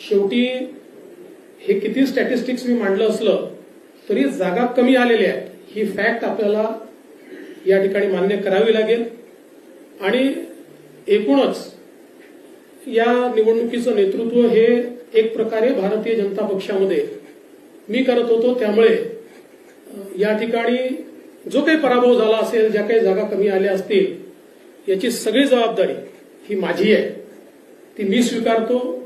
शेवटी हे किती स्टॅटिस्टिक्स मी मांडलं असलं तरी जागा कमी आलेल्या आहेत. ही फॅक्ट आपल्याला या ठिकाणी मान्य करावी लागेल. आणि एकूणच या निवडणुकीचं नेतृत्व हे एक प्रकारे भारतीय जनता पक्षामध्ये मी करत होतो. त्यामुळे या ठिकाणी जो काही पराभव झाला असेल ज्या काही जागा कमी आल्या असतील याची सगळी जबाबदारी ही माझी आहे. ती मी स्वीकारतो.